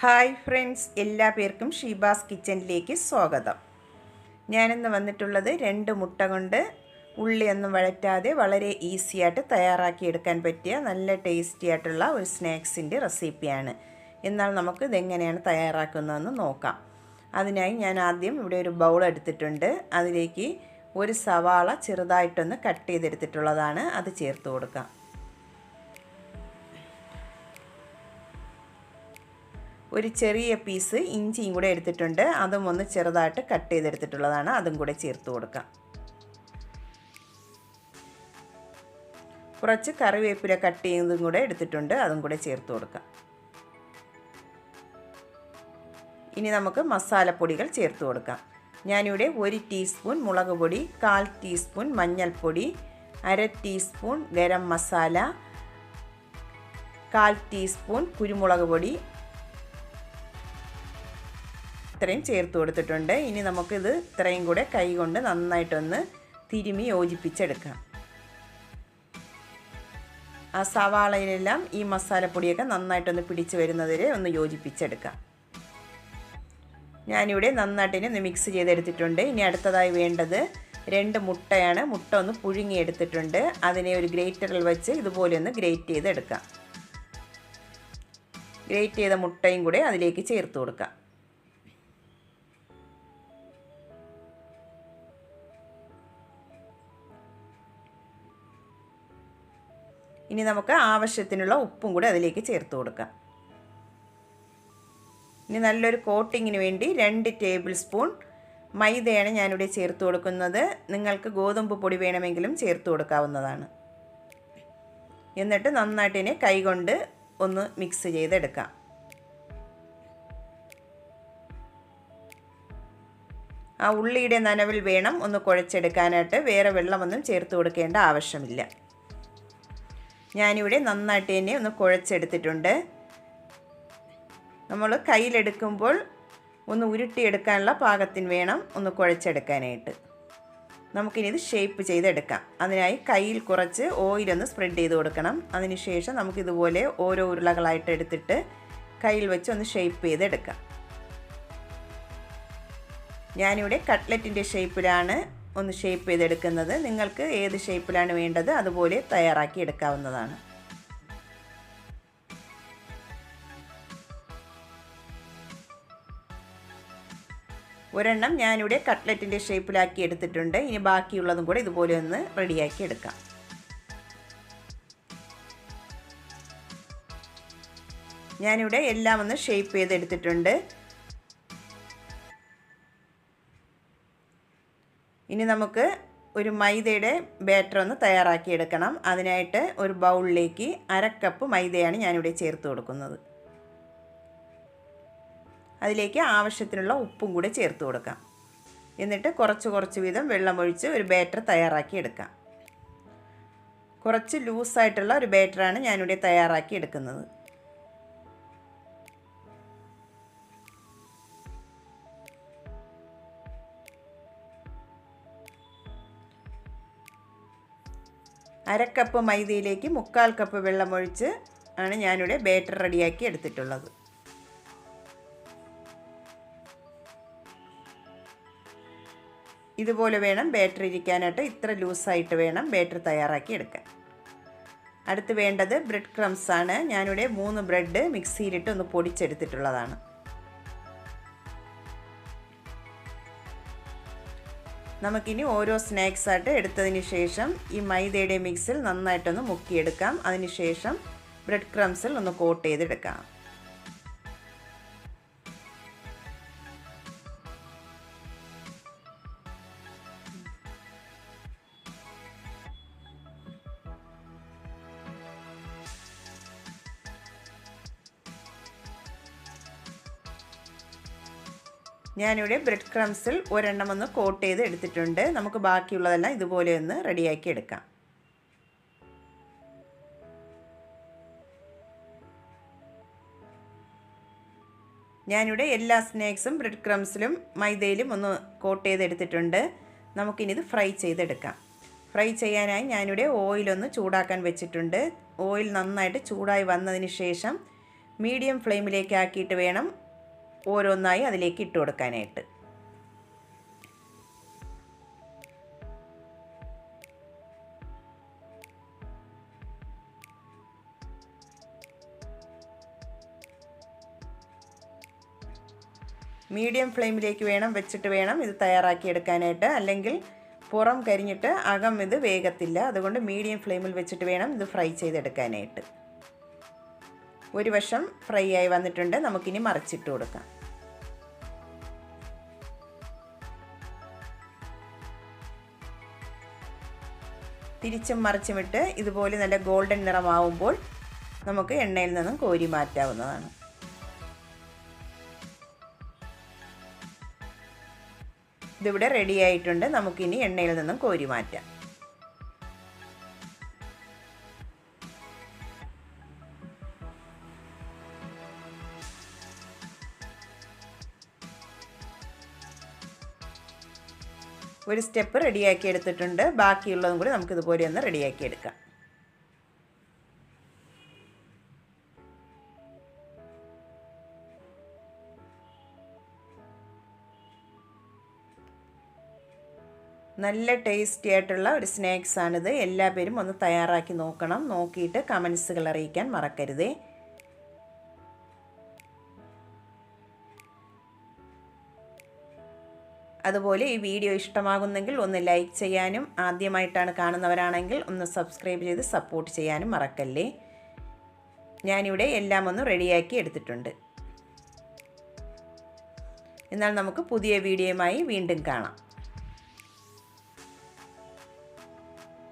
Hi friends എല്ലാ പേർക്കും ഷീബാസ് കിച്ചണിലേക്ക് സ്വാഗതം. ഞാനിന്ന് വന്നിട്ടുള്ളത് രണ്ട് മുട്ട കൊണ്ട് ഉള്ളിയൊന്നും വഴറ്റാതെ വളരെ ഈസിയായിട്ട് തയ്യാറാക്കിയെടുക്കാൻ പറ്റിയ നല്ല ടേസ്റ്റി ആയിട്ടുള്ള ഒരു സ്നാക്സിന്റെ റെസിപ്പിയാണ് എന്നാൽ നമുക്ക് ഇതെങ്ങനെയാണ് തയ്യാറാക്കുന്നതെന്ന് നോക്കാം. അതിനായി ഞാൻ ആദ്യം ഇവിടെ ഒരു ബൗൾ എടുത്തിട്ടുണ്ട്. അതിലേക്ക് ഒരു സവാള ചെറുതായിട്ടൊന്ന് കട്ട് ചെയ്തെടുത്തിട്ടുള്ളതാണ്. അത് ചേർത്ത് കൊടുക്കാം. ഒരു ചെറിയ പീസ് ഇഞ്ചിയും കൂടെ എടുത്തിട്ടുണ്ട്. അതും ഒന്ന് ചെറുതായിട്ട് കട്ട് ചെയ്തെടുത്തിട്ടുള്ളതാണ്. അതും കൂടെ ചേർത്ത് കൊടുക്കാം. കുറച്ച് കറിവേപ്പില കട്ട് ചെയ്യുന്നതും കൂടെ എടുത്തിട്ടുണ്ട്. അതും കൂടെ ചേർത്ത് കൊടുക്കാം. ഇനി നമുക്ക് മസാലപ്പൊടികൾ ചേർത്ത് കൊടുക്കാം. ഞാനിവിടെ ഒരു ടീസ്പൂൺ മുളക് പൊടി കാൽ ടീസ്പൂൺ മഞ്ഞൾപ്പൊടി അര ടീസ്പൂൺ ഗരം മസാല കാൽ ടീസ്പൂൺ കുരുമുളക് പൊടി ഇത്രയും ചേർത്ത് കൊടുത്തിട്ടുണ്ട്. ഇനി നമുക്കിത് ഇത്രയും കൂടെ കൈ കൊണ്ട് നന്നായിട്ടൊന്ന് തിരുമി യോജിപ്പിച്ചെടുക്കാം. ആ സവാളയിലെല്ലാം ഈ മസാലപ്പൊടിയൊക്കെ നന്നായിട്ടൊന്ന് പിടിച്ച് വരുന്നതുവരെ ഒന്ന് യോജിപ്പിച്ചെടുക്കാം. ഞാനിവിടെ നന്നായിട്ടിന് ഒന്ന് മിക്സ് ചെയ്തെടുത്തിട്ടുണ്ട്. ഇനി അടുത്തതായി വേണ്ടത് രണ്ട് മുട്ടയാണ്. മുട്ട ഒന്ന് പുഴുങ്ങിയെടുത്തിട്ടുണ്ട്. അതിനെ ഒരു ഗ്രേറ്ററിൽ വെച്ച് ഇതുപോലെ ഒന്ന് ഗ്രേറ്റ് ചെയ്തെടുക്കാം. ഗ്രേറ്റ് ചെയ്ത മുട്ടയും കൂടെ അതിലേക്ക് ചേർത്ത് കൊടുക്കാം. ഇനി നമുക്ക് ആവശ്യത്തിനുള്ള ഉപ്പും കൂടി അതിലേക്ക് ചേർത്ത് കൊടുക്കാം. ഇനി നല്ലൊരു കോട്ടിങ്ങിന് വേണ്ടി രണ്ട് ടേബിൾ സ്പൂൺ മൈദയാണ് ഞാനിവിടെ ചേർത്ത് കൊടുക്കുന്നത്. നിങ്ങൾക്ക് ഗോതമ്പ് പൊടി വേണമെങ്കിലും ചേർത്ത് കൊടുക്കാവുന്നതാണ്. എന്നിട്ട് നന്നായിട്ട് ഇതിനെ കൈകൊണ്ട് ഒന്ന് മിക്സ് ചെയ്തെടുക്കാം. ആ ഉള്ളിയുടെ നനവിൽ വേണം ഒന്ന് കുഴച്ചെടുക്കാനായിട്ട്. വേറെ വെള്ളമൊന്നും ചേർത്ത് കൊടുക്കേണ്ട ആവശ്യമില്ല. ഞാനിവിടെ നന്നായിട്ട് തന്നെ ഒന്ന് കുഴച്ചെടുത്തിട്ടുണ്ട്. നമ്മൾ കയ്യിലെടുക്കുമ്പോൾ ഒന്ന് ഉരുട്ടിയെടുക്കാനുള്ള പാകത്തിന് വേണം ഒന്ന് കുഴച്ചെടുക്കാനായിട്ട്. നമുക്കിനി ഇത് ഷേപ്പ് ചെയ്തെടുക്കാം. അതിനായി കയ്യിൽ കുറച്ച് ഓയിലൊന്ന് സ്പ്രെഡ് ചെയ്ത് കൊടുക്കണം. അതിനുശേഷം നമുക്കിതുപോലെ ഓരോ ഉരുളകളായിട്ട് എടുത്തിട്ട് കയ്യിൽ വെച്ച് ഒന്ന് ഷേപ്പ് ചെയ്തെടുക്കാം. ഞാനിവിടെ കട്ട്ലറ്റിന്റെ ഷേപ്പിലാണ് ഒന്ന് ഷേപ്പ് ചെയ്തെടുക്കുന്നത് നിങ്ങൾക്ക് ഏത് ഷേപ്പിലാണ് വേണ്ടത് അതുപോലെ തയ്യാറാക്കി എടുക്കാവുന്നതാണ്. ഒരെണ്ണം ഞാനിവിടെ കട്ട്ലറ്റിന്റെ ഷേപ്പിലാക്കി എടുത്തിട്ടുണ്ട്. ഇനി ബാക്കിയുള്ളതും കൂടെ ഇതുപോലെ ഒന്ന് റെഡിയാക്കി എടുക്കാം. ഞാനിവിടെ എല്ലാം ഒന്ന് ഷേപ്പ് ചെയ്തെടുത്തിട്ടുണ്ട്. ഇനി നമുക്ക് ഒരു മൈദയുടെ ബാറ്റർ ഒന്ന് തയ്യാറാക്കിയെടുക്കണം. അതിനായിട്ട് ഒരു ബൗളിലേക്ക് അരക്കപ്പ് മൈദയാണ് ഞാനിവിടെ ചേർത്ത് കൊടുക്കുന്നത്. അതിലേക്ക് ആവശ്യത്തിനുള്ള ഉപ്പും കൂടെ ചേർത്ത് കൊടുക്കാം. എന്നിട്ട് കുറച്ച് കുറച്ച് വീതം വെള്ളമൊഴിച്ച് ഒരു ബാറ്റർ തയ്യാറാക്കി എടുക്കാം കുറച്ച് ലൂസായിട്ടുള്ള ഒരു ബാറ്ററാണ് ഞാനിവിടെ തയ്യാറാക്കി എടുക്കുന്നത് അരക്കപ്പ് മൈദയിലേക്ക് മുക്കാൽ കപ്പ് വെള്ളമൊഴിച്ച് ആണ് ഞാനിവിടെ ബാറ്റർ റെഡിയാക്കി എടുത്തിട്ടുള്ളത്. ഇതുപോലെ വേണം ബാറ്റർ ഇരിക്കാനായിട്ട് ഇത്ര ലൂസായിട്ട് വേണം ബാറ്റർ തയ്യാറാക്കി എടുക്കാൻ. അടുത്ത് വേണ്ടത് ബ്രെഡ് ക്രംസ് ആണ്. ഞാനിവിടെ മൂന്ന് ബ്രെഡ് മിക്സിയിലിട്ട് ഒന്ന് പൊടിച്ചെടുത്തിട്ടുള്ളതാണ്. നമുക്കിനി ഓരോ സ്നാക്സ് ആയിട്ട് എടുത്തതിന് ശേഷം ഈ മൈദയുടെ മിക്സിൽ നന്നായിട്ടൊന്ന് മുക്കിയെടുക്കാം. അതിനുശേഷം ബ്രെഡ് ക്രംസിൽ ഒന്ന് കോട്ട് ചെയ്തെടുക്കാം. ഞാനിവിടെ ബ്രെഡ് ക്രംസിൽ ഒരെണ്ണം ഒന്ന് കോട്ട് ചെയ്ത് എടുത്തിട്ടുണ്ട്. നമുക്ക് ബാക്കിയുള്ളതെല്ലാം ഇതുപോലെ ഒന്ന് റെഡിയാക്കി എടുക്കാം. ഞാനിവിടെ എല്ലാ സ്നാക്സും ബ്രെഡ് ക്രംസിലും മൈദയിലും ഒന്ന് കോട്ട് ചെയ്തെടുത്തിട്ടുണ്ട് നമുക്കിനി ഇത് ഫ്രൈ ചെയ്തെടുക്കാം. ഫ്രൈ ചെയ്യാനായി ഞാനിവിടെ ഓയിലൊന്ന് ചൂടാക്കാൻ വെച്ചിട്ടുണ്ട്. ഓയിൽ നന്നായിട്ട് ചൂടായി വന്നതിന് ശേഷം മീഡിയം ഫ്ലെയിമിലേക്ക് ആക്കിയിട്ട് വേണം ഓരോന്നായി അതിലേക്ക് ഇട്ട് കൊടുക്കാനായിട്ട്. മീഡിയം ഫ്ലെയിമിലേക്ക് വേണം വെച്ചിട്ട് വേണം ഇത് തയ്യാറാക്കി എടുക്കാനായിട്ട്. അല്ലെങ്കിൽ പുറം കരിഞ്ഞിട്ട് അകം ഇത് വേഗത്തില്ല അതുകൊണ്ട് മീഡിയം ഫ്ലെയിമിൽ വെച്ചിട്ട് വേണം ഇത് ഫ്രൈ ചെയ്തെടുക്കാനായിട്ട്. ഒരു വശം ഫ്രൈ ആയി വന്നിട്ടുണ്ട്. നമുക്കിനി മറിച്ചിട്ട് കൊടുക്കാം. തിരിച്ചും മറിച്ചുമിട്ട് ഇതുപോലെ നല്ല ഗോൾഡൻ നിറമാവുമ്പോൾ നമുക്ക് എണ്ണയിൽ നിന്നും കോരി മാറ്റാവുന്നതാണ്. ഇതിവിടെ റെഡി ആയിട്ടുണ്ട്. നമുക്കിനി എണ്ണയിൽ നിന്നും കോരി മാറ്റാം. ഒരു സ്റ്റെപ്പ് റെഡിയാക്കി എടുത്തിട്ടുണ്ട്. ബാക്കിയുള്ളതും കൂടി നമുക്കിതുപോലെ ഒന്ന് റെഡിയാക്കി എടുക്കാം. നല്ല ടേസ്റ്റി ആയിട്ടുള്ള ഒരു സ്നാക്സാണിത്. എല്ലാവരും ഒന്ന് തയ്യാറാക്കി നോക്കണം. നോക്കിയിട്ട് കമൻസുകൾ അറിയിക്കാൻ മറക്കരുതേ. അതുപോലെ ഈ വീഡിയോ ഇഷ്ടമാകുന്നെങ്കിൽ ഒന്ന് ലൈക്ക് ചെയ്യാനും ആദ്യമായിട്ടാണ് കാണുന്നവരാണെങ്കിൽ ഒന്ന് സബ്സ്ക്രൈബ് ചെയ്ത് സപ്പോർട്ട് ചെയ്യാനും മറക്കല്ലേ? ഞാനിവിടെ എല്ലാം ഒന്ന് റെഡിയാക്കി എടുത്തിട്ടുണ്ട്. എന്നാൽ നമുക്ക് പുതിയ വീഡിയോയുമായി വീണ്ടും കാണാം.